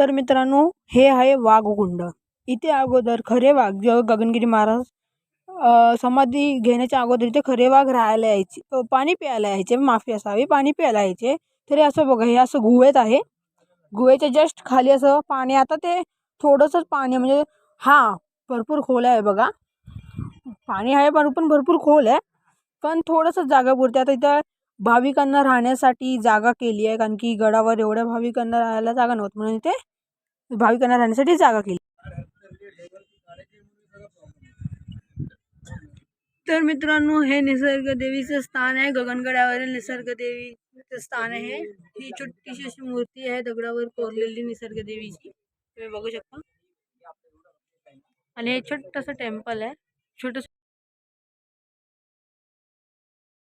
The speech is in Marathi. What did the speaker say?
तर मित्रांनो हे आहे वाघकुंड इथे अगोदर खरे वाघ जेव्हा गगनगिरी महाराज समाधी घेण्याच्या अगोदर इथे खरे वाघ राहायला यायचे. पाणी प्यायला यायचे माफी असावी पाणी प्यायला यायचे. तरी असं बघा हे असं गुहेत आहे. गुहेच्या जस्ट खाली असं पाणी आता ते थोडंसंच पाणी आहे, म्हणजे हां भरपूर खोल आहे बघा. पाणी आहे पण पण भरपूर खोल आहे. पण थोडंसं जागा पुरते. आता इथं भाविकांना राहण्यासाठी जागा केली आहे कारण की गडावर एवढ्या भाविकांना राहायला जागा नव्हती म्हणून इथे भाविकांना राहण्यासाठी जागा केली. तर मित्रांनो हे निसर्ग देवीचं स्थान आहे गगनगडावरील निसर्ग देवीचं स्थान आहे. ही छोटीशी अशी मूर्ती आहे दगडावर कोरलेली निसर्ग देवीची तुम्ही बघू शकता. आणि हे छोटस टेम्पल आहे छोटस